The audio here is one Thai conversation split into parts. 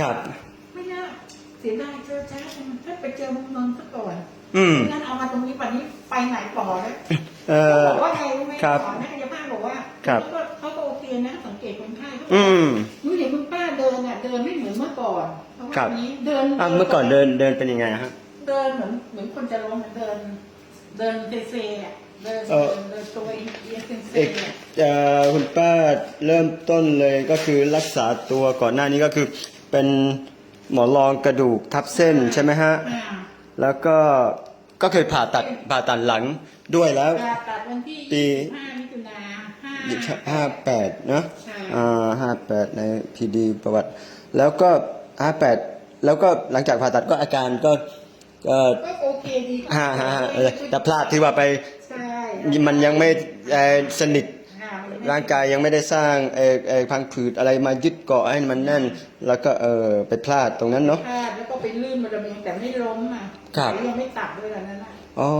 ครับ ไม่น่าเสียดายเจอช้าจังถ้าไปเจอเมืองนนท์ซะก่อนอืมไม่งั้นเอามาตรงนี้วันนี้ไปไหนต่อแล้วเอเขาอบอกว่าไงรู้ไหมครับหมอนักกายภาพบอกว่าครับ เขาก็เขาก็โอเคนะ สังเกตคนไข้เขาบอกอืมหนูเห็นคุณป้าเดินอะเดินไม่เหมือนเมื่อก่อนเพราะว่าครับอันนี้เดินอะเมื่อก่อนเดินเดินเป็นยังไงฮะ เดินเหมือนเหมือนคนจะล้มอะเดิน เดินเซเซอะเดินเอเดิอ นเดินตัวเอียงเซเซเอกอะเอ่อคุณป้าเริ่มต้นเลยก็คือรักษาตัวก่อนหน้านี้ก็คือ เป็นหมอนรองกระดูกทับเส้นใช่ไหมฮะอ่าแล้วก็ก็เคยผ่าตัดผ่าตัดหลังด้วยแล้วผ่าตัดวันที่ปี 25มิถุนาห้าห้าแปดเนอะใช่อ่าห้าแปดในพีดีประวัติ แล้วก็ห้าแปดแล้วก็หลังจากผ่าตัดก็อาการก็ก็ก็โอเคดีฮ่าฮ่าฮ่าเออแต่พลาดที่ว่าไปใช่มันยังไม่เอ่อสนิทค่ะมันไม่ ร่างกายยังไม่ได้สร้างเออเออพังผืดอะไรมายึดเกาะให้มันแน่น แล้วก็เออไปพลาดตรงนั้นเนาะพลาดแล้วก็ไปลื่นมาระเบียงแต่ไม่ล้มอะครับแต่ยังไม่ตัดด้วยตอนนั้นน่ะอ๋อ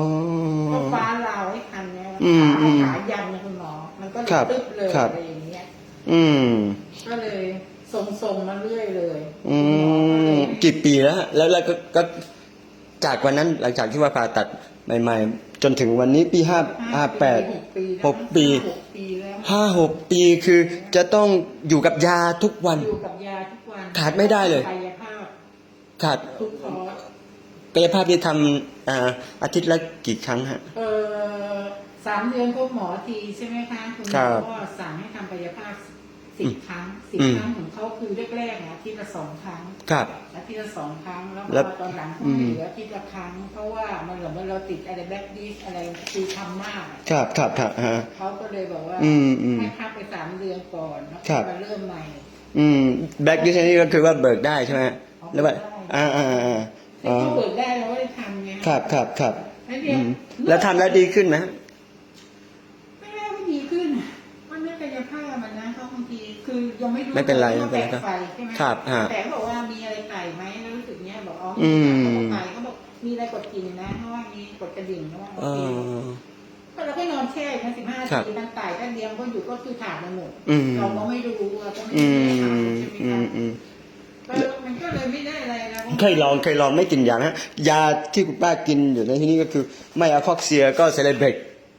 ก็ฟ้าลาวให้ทันเนี่ยอืมอืขามขายันนะคุณหมอมันก็เลยครับตึ๊บเลยครับอะไรอย่างเงี้ยอืมก็เลยทรงๆมาเรื่อยเลย อืคุณหมอก็เลมยกี่ปีแล้วฮะแล้วแล้วก็ก็ จากวันนั้นหลังจากที่ว่าผ่าตัดใหม่ ๆ จนถึงวันนี้ปีห้าห้าแปดหกปีหกปีหกปีแล้วห้าหกปีคือจะต้องอยู่กับยาทุกวัน อยู่กับยาทุกวัน ขาดไม่ได้เลย กายภาพขาดทุกคอร์สกายภาพนี่ทำอ่าอาทิตย์ละกี่ครั้งฮะ เออสามเดือนพบหมอทีใช่ไหมคะ คุณหคมรัอบก็สั่งให้ทำกายภาพ สิบครั้งสิบอืมครั้งของเขาคือแรกๆเนี่ยอาทิตย์ละสองครั้งครับอาทิตย์ละสองครั้งแล้วแล้วพอตอนหลังอืก็มเหลืออาทิตย์ละครั้ง เพราะว่ามันเหมือนว่าเราติดอะไรแบ็กดิสอะไรคือทำมากอะครับครับครับฮะเขาก็เลยบอกว่าอืมอืมให้พักไปสามเดือนก่อนแล้วครัก็บมาเริ่มใหม่ อืมแบ็กดิสนี่ก็คือว่าเบิกได้ใช่ไหมฮะหรือว่าได้อ่าอ่าอ่าให้อ๋อเขาเปิดได้เราก็ได้ทำไงครับครับครับแล้วอืเนี่ยมแล้วทำแล้วดีขึ้นไหมฮะไม่ได้ไม่ดีขึ้น มันไม่กายภาพมันนะเขาบางทีคือ ยังไม่รู้ไม่เป็นไรว่าไม่เป็นไรแตกไฟใช่ไหมครับฮะแต่เขาบอกว่ามีอะไรไต่ไหมแล้วรู้สึกเนี้ยบอกอ๋ออืมีมเขาบอกไต่เขาบอกมีอะไรกดกิ่งนะเพราะว่ามีกดกระดิ่งเพราะว่าเอโอเคอ ก็เราก็นอนแช่อยู่นะสิบห้าครับทีมันไต่แป๊บเดียวก็อยู่ก็คือขาดไปหมดอืมเราก็ไม่รู้เราก็ไม่อืรู้มใช่ไหมอืคะมอืมก็มันก็เลยไม่ได้อะไรนะเคยลองเคยลองไม่กินยาไหมฮะยาที่คุณป้ากินอยู่ในที่นี้ก็คือ ไม่อะคอกเซียก็เซเลเบก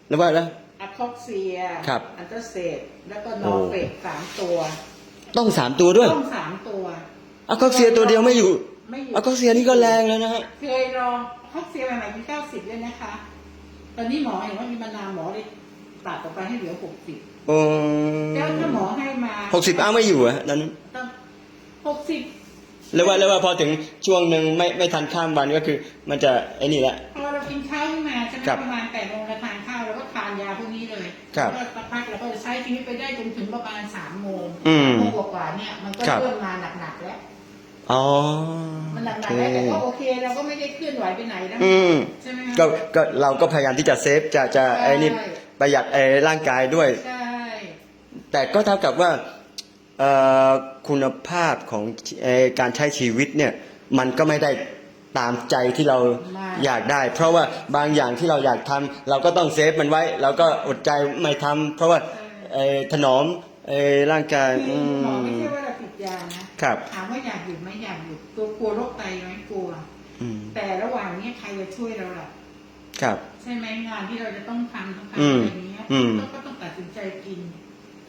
หรือว่าแล้ว อะคอกเซียครับอันเตอร์เซตแล้วก็นอร์เฟกสามตัว ต้องสามตัวด้วยต้องสามตัวอะคอกเซียตัวเดียวไม่อยู่ไม่อยู่อะคอกเซียนี่ก็แรงแล้วนะฮะเคยลองฮอกเซียใหม่ๆมีเก้าสิบเลยนะคะ ตอนนี้หมอเห็นว่ามีมานานหมอเลยตัดออกไปให้เหลือหกสิบโอ้แล้วถ้าหมอให้มาหกสิบอ้าวไม่อยู่อะตอนนั้นต้องหกสิบหรือว่าหรือว่าพอถึงช่วงหนึ่งไม่ไม่ทันข้ามวันก็คือ มันจะไอ้นี่แหละพอเรากินข้าวขึ้นมาใช่ไหมครับประมาณแปดโมงเราทานข้าวเราก็ทานยาพวกนี้เลยครับแล้วก็สักพักเราก็จะใช้ชีวิตไปได้จนถึงประมาณสามโมงอืมโมงกว่าๆเนี่ยมันก็ครับ เริ่มมาหนักๆแล้ว อ๋อมันหนัโอกๆเคแล้วแต่ก็โอเคเราก็ไม่ได้เคลื่อนไหวไปไหนแล้วอืมใช่ไหมคะก็ก็เราก็พยายามที่จะเซฟจะจะไอ้นี่ใช่ประหยัดไอ้ร่างกายด้วย ใช่ แต่ก็เท่ากับว่าเอ่อคุณภาพของเอ่อการใช้ชีวิตเนี่ย มันก็ไม่ได้ ตามใจที่เราอยากได้ เพราะว่าบางอย่างที่เราอยากทำเราก็ต้องเซฟมันไว้ เราก็อดใจไม่ทำเพราะว่าเอ่อถนอมเอ่อร่างกายคืออืหมอไม่มใช่ว่าเราติดยานะครับถามว่าอยากหยุดไหมอยากหยุดตัวกลัวโรคไตไหมกลัวอืมแต่ระหว่างนี้ใครจะช่วยเราล่ะครับ ใช่ไหมงานที่เราจะต้องทำต้องทำอืมอะไรอย่างเงี้ยอืมก็ก็ต้องตัดสินใจกิน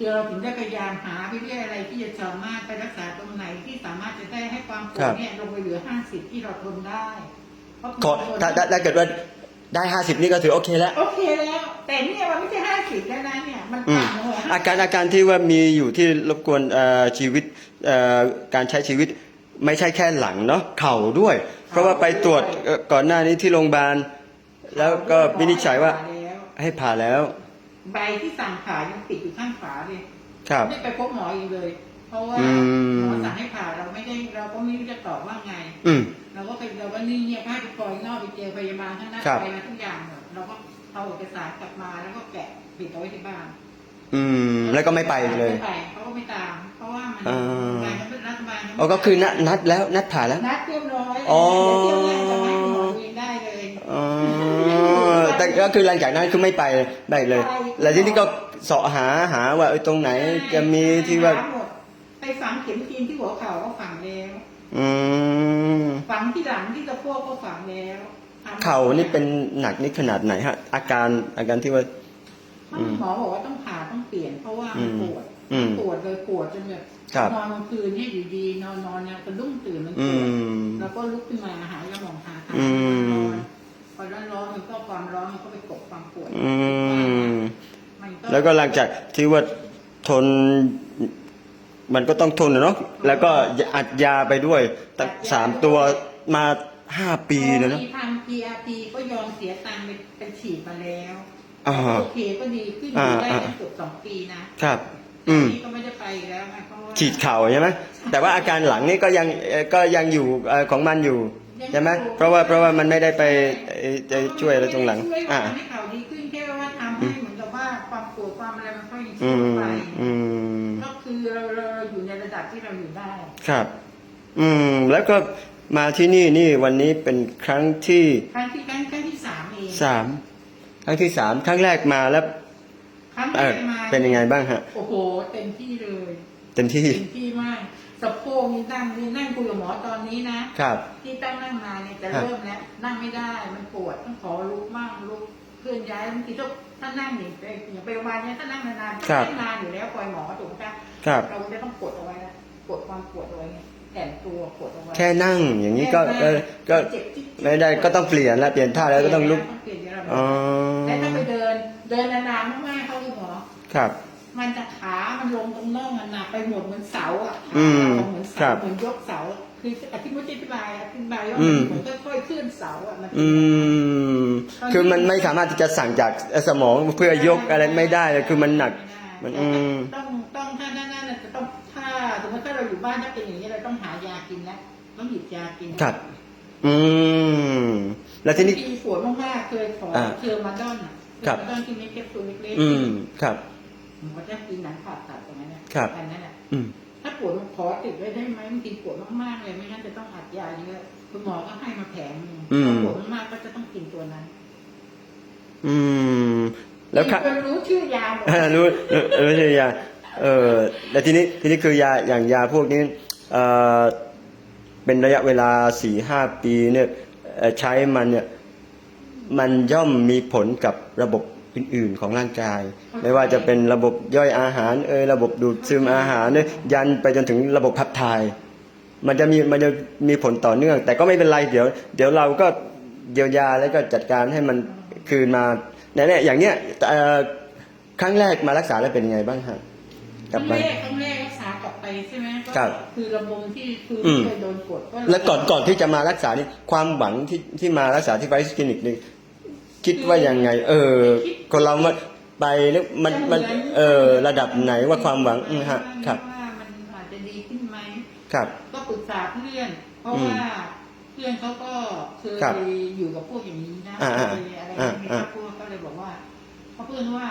คือเราถึงได้พยายามหาไปเรื่อยอะไรที่จะสามารถไปรักษาตรงไหนที่สามารถจะได้ให้ความปวดเนี่ยลงไปเหลือห้าสิบที่เราทนได้เพราะขอถ้าถ้าถ้าเกิดว่าได้ห้าสิบนี่ก็ถือโอเคแล้ว โอเคแล้ว แต่เนี่ยมันไม่ใช่ห้าสิบแล้วนะเนี่ยมันอืมต่ำลงเลยอาการอาการที่ว่ามีอยู่ที่รบกวนเอ่อชีวิตเอ่อการใช้ชีวิตไม่ใช่แค่หลังเนาะเข่าด้วย เพราะว่าไปตรวจเอ่อก่อนหน้านี้ที่โรงพยาบาลแล้วก็วินิจฉัยว่าแล้วให้ผ่าแล้ว ใบที่สั่งผ่ายังติดอยู่ข้างฝาเลยครับ ไม่ไปพบหมออีกเลย เพราะว่าอืม หมอสั่งให้ผ่าเราไม่ได้เราก็ไม่รู้จะตอบว่าไง อืม เราก็ไปเราก็นี่เนี่ยพาไปคอยนอกไปเจอพยาบาลข้างหน้าครับ ไปมาทุกอย่างหมดเราก็เอาเอกสารกลับมาแล้วก็แกะปิดเอาไว้ที่บ้านอืม แล้วก็ไม่ไปเลย ไม่ไปเขาก็ไม่ตาม เพราะว่ามันอ่าการมันเป็นรัฐบาลอ๋อก็คือนัดนัดแล้วนัดผ่าแล้ว นัดเรียบร้อยอ๋อ เดี๋ยวเที่ยวหน้าจะให้คุณหมอเองได้เลย อ๋อ แต่ก็คือหลังจากนั้นคือไม่ไปได้เลย แล้วที่นี่ก็เสาะหาหาว่าเออตรงไหนจะมีที่ว่า หมดไปฝังเข็มจีนที่หัวเข่าก็ฝังแล้ว อืมฝังที่หลังที่สะโพกก็ฝังแล้วทำเข่านี่เป็นหนักนี่ขนาดไหนฮะ อาการอาการที่ว่า อืมหมอบอกว่าต้องผ่าต้องเปลี่ยนเพราะว่าอืมันมปวดอืมปวดเลยปวดจนแบบครับนอนกลางคืนเนี่ยอยู่ดีนอนนอนเนี่ยกระดุ้งตื่นมันปอืวดมแล้วก็ลุกขึ้นมาหายาหมองหาทางอืมพอร้ อนร้อนมันก็ความร้อนมันก็ไปกดความปวดอืมมันก็แล้วก็หลังจากที่ว่าทน มันก็ต้องทนอะเนาะแล้วก็อัดยาไปด้วยตั้งสามตัวมาห้าปีเลยเนาะพอมีทำ PRP ก็ยอมเสียตังค์ไปไปฉีดมาแล้วอ่าโอเคก็ดีขึ้นออ่ายู่ได้อ่าตั้งเกือบสองปีนะครับ อืมนี่ก็ไม่ได้ไปอีกแล้วไงเพราะว่าฉีดเข่าใช่ไหมแต่ว่าอาการหลังนี่ก็ยังเอ่อก็ยังอยู่เอ่อของมันอยู่ ใช่ไหมเพราะว่าเพราะว่ามันไม่ได้ไปเอ่อจะช่วยอะไรตรงหลังช่วยอ่าทำให้เขาดีขึ้นแค่ว่าทำให้เหมือนกับว่าความปวดความอะไรมันก็ยังอืช่วยมไปอืมก็คือเราเราเราอยู่ในระดับที่เราอยู่ได้ ครับ อืม แล้วก็มาที่นี่นี่วันนี้เป็นครั้งที่ครั้งที่ครั้งครั้งที่สามเองสามครั้งที่สามครั้งแรกมาแล้วครั้งเอแรอกมาเป็นยังไงบ้างฮะโอ้โหเต็มที่เลย เต็มที่เต็มที่มาก สะโพกนี่นั่งนี่นั่งคุยกับหมอตอนนี้นะครับ ที่ตั้งนั่งมาเนี่ยจะครับเริ่มแล้วนั่งไม่ได้มันปวดต้องขอลุกมั่งลุกเคลื่อนย้ายบางทีถ้าถ้านั่งอย่างไปอย่างไปวันเนี้ยถ้านั่งนานๆครับไม่นานอยู่แล้วปล่อยหมอถูกไหมคะครับ เราจะต้องกดเอาไว้นะกดความปวดเอาไว้ไงแอนตัวกดเอาไว้แค่นั่งอย่างนี้ก็ก็ก็เจ็บจิ๊กๆไม่ได้ก็ต้องเปลี่ยนแล้วเปลี่ยนท่าแล้วก็ต้องลุกเปลี่ยนเยอะอ๋อแล้วถ้าไปเดินเดินนานๆมากๆเขาเลยหมอ ครับ มันจะขา มันลงตรงน่องมันหนักไปหมดเหมือนเสาอะอืมเหมือนครัเสาบเหมือนยกเสา คืออธิบดีอธิบายอธิบายว่าอืมันมเหมือนค่อยๆเคลื่อนเสาอะมันอืมคือมันไม่สามารถที่จะสั่งจากสมองเพื่อยกอะไรไม่ได้เลยคือมันหนัก มันไได้อืมต้องต้องถ้านั่นนั่นจะต้องถ้าสมมติถ้าเราอยู่บ้านถ้าเป็นอย่างนี้เราต้องหายากินแล้วต้องหยิบยากินครับอืมแล้วทีนี้ที่ปวดมากๆเคยขออ่าเทอร์มาดอนอะเทครัอบร์มาดอนที่เม็ดแคปซูลเล็กๆอืมครับผ มก็จะกินหนังผ่าตัดตรงนั้นน่ะครับ อันนั้นแหละอืม ถ้าปวดขอติดไว้ได้ไหมบางทีปวดมากๆเลยไม่งั้นจะต้องอัดยาเยอะคุณหมอก็ให้มาแผงหนึงอืม ถ้าปวดมากๆก็จะต้องกินตัวนั้นอืม แล้วครับมีคนรู้ชื่อยาหมด อ่ารู้เออเออไม่ใช่ยา เออแล้วทีนี้ทีนี้คือยาอย่างยาพวกนี้เออเป็นระยะเวลาสี่ห้าปีเนี่ยเอ่อใช้มันเนี่ยมันย่อมมีผลกับระบบ อื่นๆของร่างกาย ไม่ว่าจะเป็นระบบย่อยอาหารเอยระบบดูดซึมอาหารเนี่ยยันไปจนถึงระบบขับถ่าย มันจะมีมันจะมีผลต่อเนื่อง แต่ก็ไม่เป็นไรเดี๋ยว เดี๋ยวเราก็เยียวยาแล้วก็จัดการให้มันคืนมาเนี่ยอย่างเนี้ยเอ่อครั้งแรกมารักษาแล้วเป็นยังไงบ้างฮะคกลัรั้บงมาแรกครั้งแรกรักษากลับไปใช่ไหมก็ครับคือระบบที่คืออืมเคยโดนกดก็แล้วก่อนก่อนที่จะมารักษานี่ความหวังที่ที่มารักษาที่ไวส์คลินิกนี่ คิดว่ายังไง เออ คนเรามาไปแล้วมันมันเออระดับไหนว่าความหวังอืมฮะครับ ว่ามันอาจจะดีขึ้นไหมครับ ก็ปรึกษาเพื่อน เพราะอืมว่าเพื่อนเขาก็เคยครับอยู่กับพวกอย่างนี้นะอ่าเคอ่ายอะไรอ่ามีอ่าครอบครัวก็เลยบอกว่าเขาเพื่อนว่า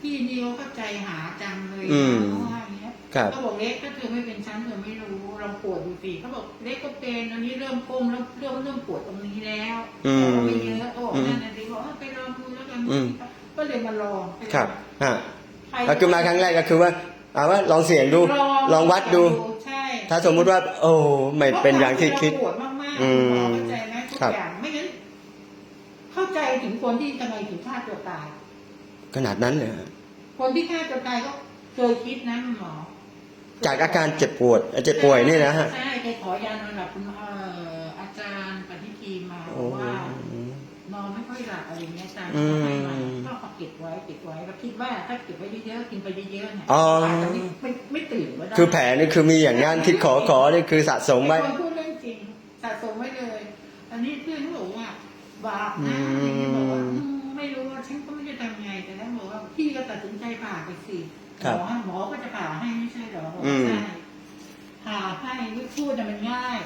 พี่นิวเข้าใจหาจังเลยอืมเพราะว่าอย่างเงี้ย ครับ เขาบอกเล็กถ้าเธอไม่เป็นชั้นเธอไม่รู้ลองปวดดูสิเขาบอกเล็กก็เป็นอันนี้เริ่มก้มแล้วเริ่มเริ่มปวดตรงนี้แล้วอืมแต่ว่าไม่เยอะเขาบอกนั่นน่ะสิบอกว่าไปลองดูแล้วกันอืม ก็เลยมาลองครับฮะใครก็คือมาครั้งแรกก็คือว่าเอาว่าลองเสี่ยงดู ลองวัดดู ใช่ถ้าสมมุติว่า โอ้ไม่เป็นอย่างที่คิด เพราะว่าเราปวดมากๆอืมหมอเข้าใจไหมทุกครับ อย่างไม่งั้นเข้าใจถึงคนที่ทำไมถึงฆ่าตัวตาย ขนาดนั้นเลยฮะคนที่ฆ่าตัวตายก็เคยคิดนะหมอ จากอาการเจ็บปวดเอ่อเจ็บป่วยนี่นะฮะใช่เคยขอยานอนหลับคุณเอ่ออาจารย์ปฏิทีมาบโอ้อกว่านอนไม่ค่อยหลับอะไรอย่างเงี้ยอาจารย์อืก็มให้มาก็เอาเก็บไว้เก็บไว้แล้วคิดว่าถ้าเก็บไว้เยอะๆกินไปเยอะๆเนี่ยอ๋ออาจจะไม่ไม่ไม่ตื่นก็ได้คือแผลนี่คือมีอย่างงั้นที่ขอขอนี่คือสะสมไว้เป็นคนพูดเรื่องจริงสะสมไว้เลยอันนี้เพื่อนเขาบอกว่าบาปนะอืมอะไรอย่างเงี้ยบอกว่าอืมไม่รู้ว่าฉันก็ไม่ได้ทำไงแต่แล้วบอกว่าพี่ก็ตัดสินใจผ่าไปสิ หมอหมอก็จะผ่าให้ไม่ใช่เหรอบอกว่าใช่ผ่าให้ไม่พูดแต่มันง่าย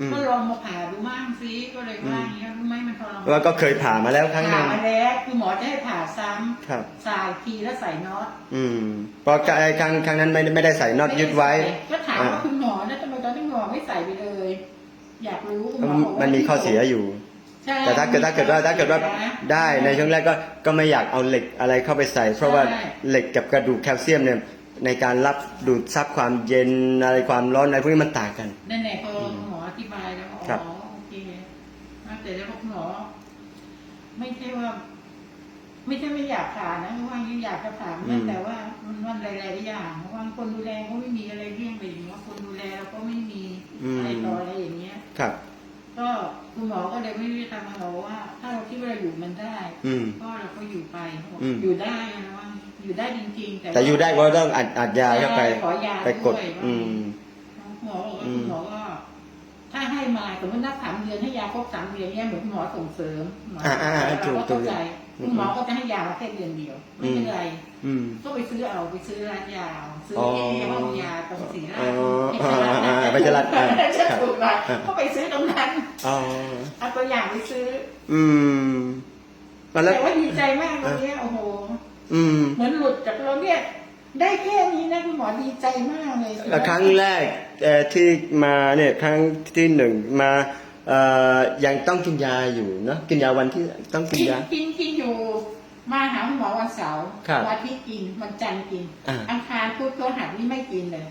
อืมก็ลองมาผ่าดูมั่งซิก็เลยว่าอย่างเงี้ยรู้ไหมมันทรมานว่าก็เคยผ่ามาแล้วครั้งหผ่านึ่งมาแล้วคือหมอจะให้ผ่าซ้ำครับสายทีแล้วใส่น็อตอืมเพราะครั้งครั้งนั้นไม่ได้ไม่ได้ใส่น็อตยึดไว้ ก็ถามอ่าว่าคุณหมอแล้วทำไมตอนที่หมอไม่ใส่ไปเลย อยากรู้คุณหมอบอกว่ามันมีข้อเสียอยู่ใช่ แต่ถ้าเกิดถ้าเกิดว่าถ้าเกิดว่าได้ในช่วงแรกก็ก็ไม่อยากเอาเหล็กอะไรเข้าไปใส่ เพราะว่าเหล็กกับกระดูกแคลเซียมเนี่ยในการรับดูดซับความเย็นอะไรความร้อนอะไรพวกนี้มันต่างกันนั่นแหละพอหมออธิบายแล้วก็ครับอ๋อโอเคนะแต่แล้วคุณหมอไม่ใช่ว่า ไม่ใช่ไม่อยากผ่านะเพราะว่ายังอยากจะผ่าเหมือนกันแต่ว่ามันมันหลายๆอย่างเพราะว่าคนดูแลก็ไม่มีอะไรเลี่ยงไปอย่างเงี้ยคนดูแลเราก็ไม่มีอะไรต่ออะไรอย่างเงี้ยครับ ก็คุณหมอก็เลยไม่ได้ทำมาบอกว่า ถ้าเราคิดว่าเราอยู่มันได้อืม ก็เราก็อยู่ไปเขาบอกอืม อยู่ได้นะว่าอยู่ได้จริงๆ แต่แต่อยู่ได้ก็ต้องอัดอัดยาเข้าไป ขอยาไปกดวยอืม หมอบอกว่าอืมคุณหมอก็ ถ้าให้มาสมมตินับสามเดือนให้ยาครบสามเดือนเนี่ยเหมือนคุณหมอส่งเสริมหมออ่าอ่าอ่าเราถูกก็ถูเข้ากใจอืมคุณหมอก็จะให้ยามาแค่เดือนเดียว ไม่เป็นไร อืม ก็ไปซื้อเอาไปซื้อร้านยาเอาซื้ออ๋อที่ห้องยาตรงศรีราอ๋ชออ่าอ่าไปจรัญอ่าจะครับถูกมาอ่าก็ไปซื้อตรงนั้นอ๋อเอาตัวอย่างไปซื้ออืมมาแล้วแต่ว่าดีใจมากตรงเนี้ยโอ้โห อืม เหมือนหลุดจากเราเนี่ย ได้แค่นี้นะคุณหมอดีใจมากเลยแล้วครั้งแรกเอ่อที่มาเนี่ยครั้งที่หนึ่งมาเอ่อยังต้องกินยาอยู่เนาะกินยาวันที่ต้องกินกินยา กินกินอยู่ มาหาคุณหมอวันเสาร์ครับวันอาทิตย์กินวันจันทร์กินอ่า อังคารพุธพฤหัสนี่ไม่กินเลย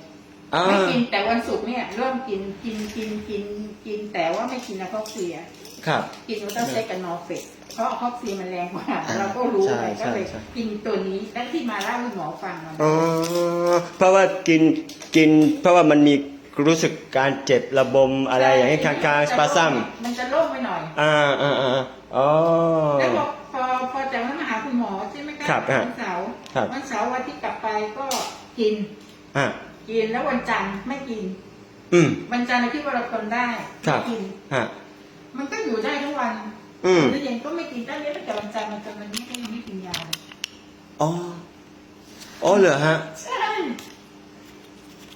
อ่าไม่กินแต่วันศุกร์เนี่ยเริ่มกินกินกินกินกินแต่ว่าไม่กินอะคอกเซีย ครับ กินมันต้องใช้กันนอร์เฟกเพราะอะคอกเซียมันแรงกว่าอ่าเราก็รู้ใช่ไงก็เลยใช่ใช่ กินตัวนี้แล้วที่มาเล่าให้หมอฟังมันอ๋อเพราะว่ากินกิน เพราะว่ามันมีรู้สึกการเจ็บระบมอะไรอย่างนี้ยคางๆสปาซัมมันจะโล่งไปหน่อย อ่าอ่าอ่าอ๋อ แล้วพอพอพอจากนั้นมาหาคุณหมอใช่ไหมคะครับฮะวันเสาร์ครับ วันเสาร์วันที่กลับไปก็กินอ่ากินแล้ววันจันทร์ไม่กิน อืม วันจันทร์เราคิดว่าเราทนได้ครับ ไม่กิน ฮะ มันก็อยู่ได้ทั้งวันอืมแล้วเย็นก็ไม่กินได้เลยตั้งแต่วันจันทร์มันจนวันนี้ก็ยังไม่กินยาเลยอ๋อ อ๋อเหรอฮะใช่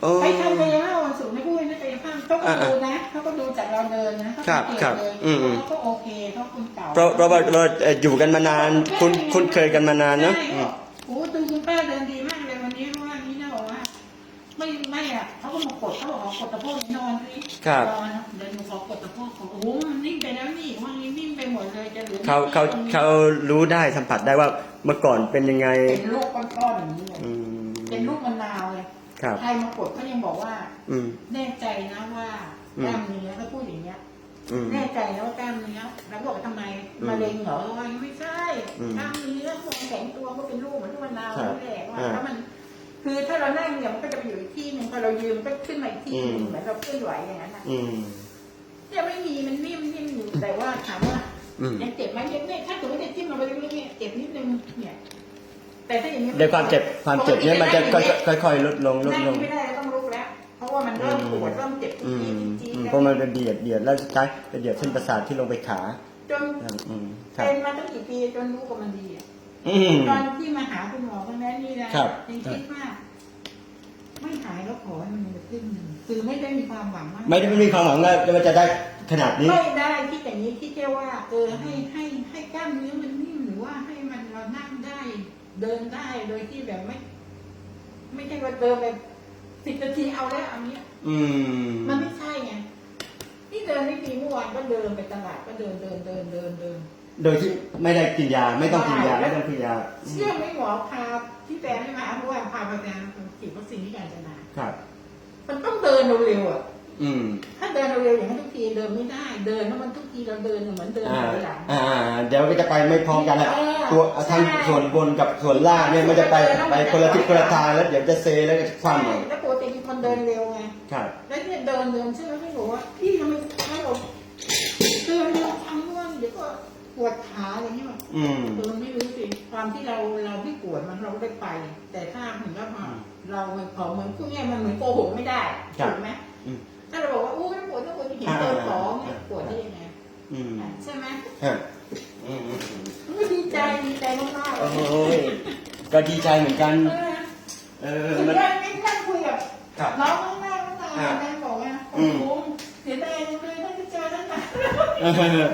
อ๋อไปทำกายภาพวันศุกร์ไม่พูดไม่กายภาพเขาก็อ่าดูนะเขาก็ดูจากเราเดินนะเขาครับสังเกตครับเลยอืมอืม เขาก็โอเคเขาคนเก่าเพราะเพราะว่าเราเอ่ออยู่กันมานาน คุ้นคุ้นเคยกันมานานเนอะใช่อืม โอ้โหดูคุณป้าเดินดีมากเลยวันนี้เพราะว่านี่นะบอกว่า ไม่ไม่อะเขา ก็มากดเขาบอกขอกดตะโพกนอนสิครับ นอนนะเดินหนูขอกดตะโพกเขาโอ้โหมันนิ่งไปแล้วนี่ว่านี่นิ่งไปหมดเลยจะเหลือเขาเขาตรงนี้เขารู้ได้สัมผัสได้ว่าเมื่อก่อนเป็นยังไง เป็นลูกก้อนๆอย่างนี้เลยอืมเป็นลูกมะนาวเลยครับ ใครมากดเขายังบอกว่า อืม แน่ใจนะว่าอืม กล้ามเนื้อเขาพูดอย่างเงี้ย อืม แน่ใจนะว่ากล้ามเนื้อแล้วบอกว่าทำไมอืมมะเร็งเหรอว่าไม่ใช่อืมกล้ามเนื้อของแข็งตัวก็เป็นลูกเหมือนลูกมะนาวครับนั่นแหละว่าอ่าถ้ามัน คือถ้าเรานั่งเนี่ยมันก็จะไปอยู่อีกที่หนึ่งพอเรายืนมันก็ขึ้นมาอีกที่หนึ่งอืมเหมือนเราเคลื่อนไหวอย่างนั้นนะอืมเนี่ยไม่มีมันนิ่มนิ่มอยู่แต่ว่าถามว่าอืมยังเจ็บไหมยังเนี่ยถ้าสมมติจะจิ้มเราไปเรื่อยๆเนี่ยเจ็บนิดนึงเนี่ยแต่ถ้าอย่างนี้ในความเจ็บความเจ็บเนี้ยมันจะค่อยๆค่อยๆลดลงลดนั่งลงไม่ได้ต้องลุกแล้วเพราะว่ามันเริ่มปวดเริ่มเจ็บอืจี๊มดจี๊ดอืมจี๊ดเพราะมันเป็นเบียดเบียดแล้วสุดท้ายไปเบียดเส้นประสาทที่ลงไปขาจนอืมครับเป็นมาตั้งกี่ปีจนรู้ว่ามันดีอะ อืม ตอนที่มาหาคุณหมอคนนั้นนี่นะครับ ยังคิดว่าไม่หายแล้วขอให้มันดีขึ้นหนึ่งคือไม่ได้มีความหวังมากไม่ได้ไม่มีความหวังว่ามันจะได้ขนาดนี้ ไม่ได้คิดอย่างนี้คิดแค่ว่าเออให้ให้ให้กล้ามเนื้อมันนิ่มหรือว่าให้มันเรานั่งได้ เดินได้โดยที่แบบไม่ ไม่ใช่ว่าเดินแบบสิบนาทีเอาแล้วเอาเนี้ย อืม มันไม่ใช่ไง นี่เดินไม่ดีเมื่อวานก็เดินไปตลาดก็เดินเดินเดินเดินเดิน โดยที่ไม่ได้กินยา ไม่ต้องกินยาไม่ไม่ต้องกินยาเชื่อไหมหมอพาที่แฟนไม่มาเพราะว่าพาไปแฟนฉีดวัคซีนที่กาญจนาครับ มันต้องเดินเร็วๆอะอืม ถ้าเดินเร็วๆอย่างนั้นทุกทีเดินไม่ได้ เดินแล้วมันทุกทีเราเดินเหมือนเดินอ่าถอยหลังอ่า เดี๋ยวก็จะไปไม่พร้อมกันแล้วเออตัวทางใช่ส่วนบนกับส่วนล่างเนี่ยมันจะไปเดินแล้วมัไปนจะคนละทิศคนละทางแล้วเดี๋ยวจะเซแล้วก็จะคใช่ว่ำเอาแล้วปกติเป็นคนเดินเร็วไงครับแล้วเนี่ยเดินเดินใช่ไหมพี่บอกว่าพี่ทำไมให้เราเดินเร็วทำง่วงเดี๋ยวก็ ปวดขาอะไรอย่างเงี้ยอืมเออไม่รู้สิความที่เราเราไม่ปวดมันเราได้ไป แต่ถ้าเหมือนกับว่าเราไม่พอเหมือนพวกเนี้ยมันเหมือนโกหกไม่ได้ครับถูกไหมอืมถ้าเราบอกว่าอู้ไม่ปวดไม่ปวดที่เห็นอ่าตัวของเนี่ยปวดได้ยังไงอืมอะใช่ไหมฮะอืมอืมอืมมันก็ดีใจดีใจมากๆโอ้ยก็ดีใจเหมือนกัน เออ เออถึงมัน ได้ไม่นั่งคุยกับครับน้องข้างหน้าข้างหน้าอ่าแม่บอกว่าอืโอ้มโหเสียดายจังเลยถ้าจะเจอตั้งนานเออ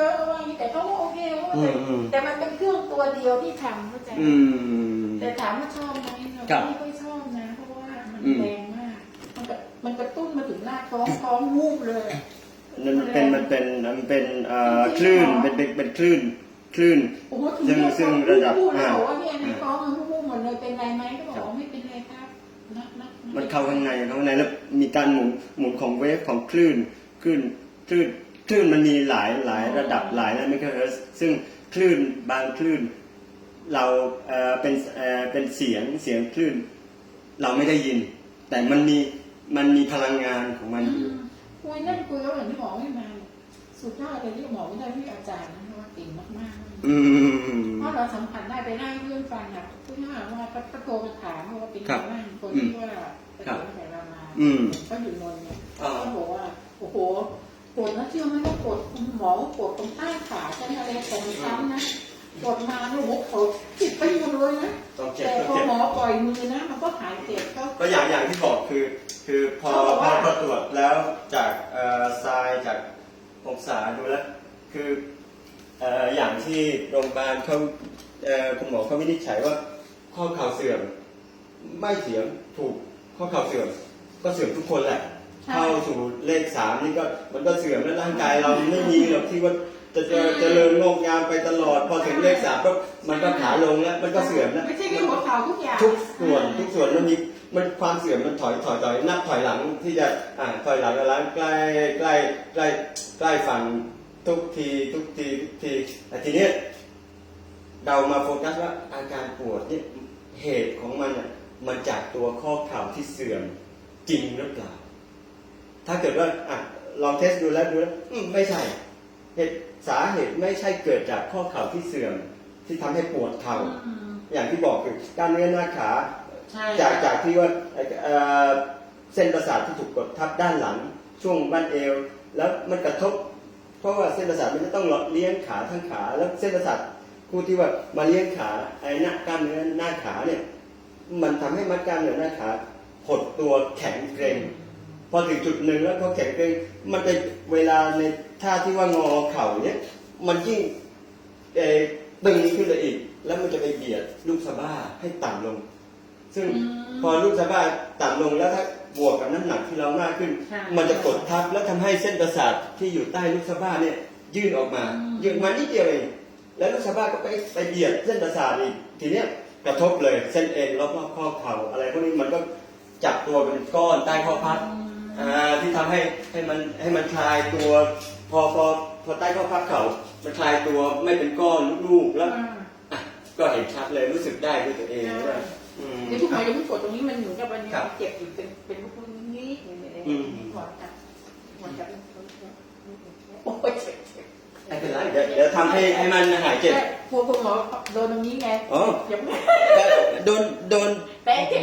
เยอะว่าอย่างนี้แต่เขาก็โอเคเขาก็อืแต่มอืม แต่มันเป็นเครื่องตัวเดียวที่ทำเข้าใจไหมอืม แต่ถามว่าชอบไหมเราครับไม่ค่อยชอบนะเพราะว่ามันอืม แรงมากมันกระมันกระตุ้นมาถึงหน้าท้องท้องวูบเลย นั่นมันเป็นมันเป็นมันเป็นเอ่อคลื่นเป็นเป็นเป็นคลื่นคลื่น โอ้โหถึงซึ่งซึ่งระดับพูดอ่าเราว่าเนี่ยในท้องมันวูบหมดเลยเป็นไรไหมก็บอกว่าไม่เป็นไรครับนักนักนัมันเข้าข้างในเข้าข้างในแล้วมีการหมุนหมุนของเวฟของคลื่นคลื่นคลื่น คลื่นมันมีหลายหลายระดับหลายนะไม่ก็เฮิร์ตซ์ซึ่งคลื่นบางคลื่น เราเอ่อเป็นเอ่อเป็นเสียงเสียงคลื่น เราไม่ได้ยิน แต่มันมีมันมีพลังงานของมันอยู่คุยนั่นคุยแล้วเหมือนที่หมอไม่มาสุดยอดเลยที่หมอไม่ได้ที่อาจารย์นะว่าเก่งมากๆอืมเพราะเราสัมผัสได้ไปได้เพื่อนฟังอะคุณถามว่าก็โทรมาถามว่าเป็นยังไงบ้างคนที่ว่าไปถึงแต่เรามาอืมก็อยู่นนท์เนี่ยอ่าเขาบอกว่าโอ้โหป วดนะเชื่อไหมว่าปวดคุณหมอปวดตรงใต้ขาใช่ไหมอะไรตรงช้ำนะปวดมาเนี่ยโอ้โหเขาติดไปหมดเลยนะต้องเจ็บแต่ต้องพอเจ็บ หมอปล่อยมือนะ มันก็หายเจ็บก็ ก็อย่างอย่างที่บอกคือคือพอเขาบอกพอว่าพอตรวจแล้วจากเอ่อทรายจากองศาดูแล้วคือเอ่ออย่างที่โรงพยาบาลเขาเอ่อคุณหมอเขาวินิจฉัยว่าข้อเข่าเสื่อมไม่เสียมถูกข้อเข่าเสื่อมก็เสื่อมทุกคนแหละใช่ เข้าสู่เลขสามนี่ก็มันก็เสื่อมแล้วร่างกายเราไม่มีหรอกที่ว่าจะเจอเจริญงอกงามไปตลอด พอถึงเลขสามก็มันก็ขาลงแล้ว มันก็เสื่อมแล้วไม่ใช่แค่หัวเข่าทุกอย่างทุกส่วนทุกส่วนมันมีมันความเสื่อมมันถอยถอยถอยนับถอยหลังที่จะอ่าถอยหลังแล้วใกล้ใกล้ใกล้ใกล้ฝั่งทุกทีทุกทีทุกทีแต่ทีนี้เรามาโฟกัสว่าอาการปวดเนี่ยเหตุของมันอะมันจากตัวข้อเข่าที่เสื่อมจริงหรือเปล่า ถ้าเกิดว่าอะลองเทสดูแล้วดูแล้วอืมไม่ใช่ เหตุสาเหตุไม่ใช่เกิดจากข้อเข่าที่เสื่อมที่ทำให้ปวดเข่า อืมอย่างที่บอกคือกล้ามเนื้อหน้าขา ใช่จากจากที่ว่าเอ่อเอ่อเส้นประสาทที่ถูกกดทับด้านหลัง ช่วงบั้นเอว แล้วมันกระทบ เพราะว่าเส้นประสาทมันจะต้องเลี้ยงขาทั้งขา แล้วเส้นประสาทคู่ที่ว่ามาเลี้ยงขาไอ้หน้ากล้ามเนื้อหน้าขาเนี่ย มันทำให้มัดกล้ามเนื้อหน้าขาหดตัวแข็งเกร็ง พอถึงจุดหนึ่งแล้วพอแข็งเกร็งมันเป็นเวลาในท่าที่ว่างอเข่าเนี่ยมันยิ่งเอ่อตึงขึ้นเลยอีก แล้วมันจะไปเบียดลูกสะบ้าให้ต่ำลง ซึ่งอืมพอลูกสะบ้าต่ำลงแล้วถ้าบวกกับน้ำหนักที่เรามากขึ้นใช่มันจะกดทับแล้วทำให้เส้นประสาทที่อยู่ใต้ลูกสะบ้าเนี่ยยื่นออกมาอืมยื่นมานิดเดียวเองแล้วลูกสะบ้าก็ไปไปเบียดเส้นประสาทอีกทีเนี้ยกระทบเลยเส้นเอ็นรอบๆข้อเข่าอะไรพวกนี้มันก็จับตัวเป็นก้อนใต้ข้อพับอ่า ที่ทำให้ให้มันให้มันคลายตัว พอพอพอใต้ข้อพับเข่ามันคลายตัวไม่เป็นก้อนลูกๆแล้วอะก็เห็นชัดเลยรู้สึกได้ด้วยตัวเองว่าอืมเดี๋ยวทุกหมอจะพูดกดตรงนี้มันเหมือนกับมันครับเจ็บอยู่เป็นเป็นพวกนี้อย่างเงี้ยอืมหมอจับหมอจับโอ้ยเจ็บเจ็บไม่เป็นไรเดี๋ยวเดี๋ยวทำให้ให้มันหายเจ็บพวกคุณหมอโดนตรงนี้ไงอ๋อยังไม่โดนโดนแต่เจ็บ